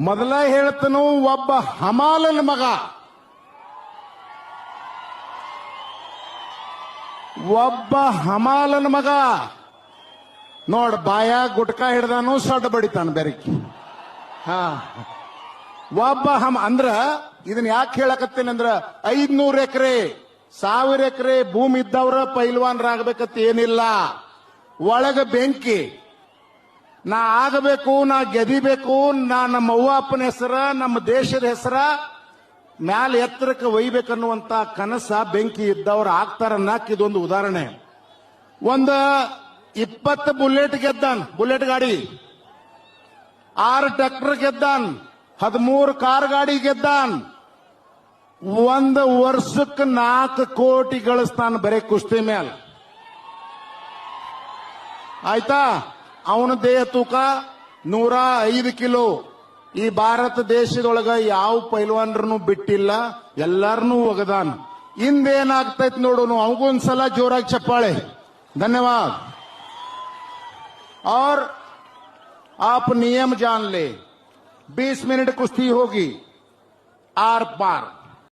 ಮೊದಲ ಹೇಳ್ತನು ಒಬ್ಬ ಹಮಾಲನ ಮಗ. ಒಬ್ಬ ಹಮಾಲನ ಮಗ. ನೋಡ್ ಬಾಯ ಗುಟ್ಕ ಹಿಡ್ದಾನು ಸಡ್ಡ ಬಡಿತಾನ ಬೆರಕಿ. ಹಾ. ಒಬ್ಬ ಹಮ, ಅಂದ್ರ ಇದನ್ನ ಯಾಕೆ ಹೇಳಕತ್ತೇನೆ ಅಂದ್ರ ಐದ್ನೂರ್ ಎಕರೆ, ಸಾವಿರ ಎಕರೆ ಭೂಮಿ ಇದ್ದವ್ರ ಪೈಲ್ವಾನ್ರಾಗಬೇಕತ್ತ ಏನಿಲ್ಲ. ಒಳಗ ಬೆಂಕಿ ನಾ ಆಗಬೇಕು, ನಾ ಗೆದಿಬೇಕು, ನಾ ನಮ್ಮ ಅವ್ವ ಅಪ್ಪನ ಹೆಸರ, ನಮ್ಮ ದೇಶದ ಹೆಸರ, ಮ್ಯಾಲ ಎತ್ತರಕ್ಕೆ ಒಯ್ಬೇಕನ್ನುವಂತ ಕನಸ ಬೆಂಕಿ ಇದ್ದವ್ರು ಆಗ್ತಾರ ಇದೊಂದು ಉದಾಹರಣೆ. ಒಂದು ಇಪ್ಪತ್ತು ಬುಲೆಟ್ ಗೆದ್ದಾನ್, ಬುಲೆಟ್ ಗಾಡಿ. ಆರು ಟ್ರ್ಯಾಕ್ಟರ್ ಗೆದ್ದಾನ್, ಹದಿಮೂರು ಕಾರ್ ಗಾಡಿ ಗೆದ್ದಾನ್. ಒಂದು ವರ್ಷಕ್ಕೆ ನಾಲ್ಕು ಕೋಟಿ ಗಳಿಸ್ತಾನ ಬರೀ ಕುಸ್ತಿ ಮೇಲೆ ಆಯ್ತಾ? ಅವನ ದೇಹ ತೂಕ ನೂರ ಐದು ಕಿಲೋ ಈ ಭಾರತ ದೇಶದೊಳಗ ಯಾವ ಪೈಲ್ವಾನ್ರನ್ನು ಬಿಟ್ಟಿಲ್ಲ ಎಲ್ಲಾರನ್ನೂ ಒಗದಾನ ಹಿಂದೇನಾಗ್ತೈತ್ ನೋಡೋನು ಅವಗೊಂದ್ಸಲ ಜೋರಾಗಿ ಚಪ್ಪಾಳೆ ಧನ್ಯವಾದ और आप नियम जान ले 20 मिनट कुश्ती होगी आर पार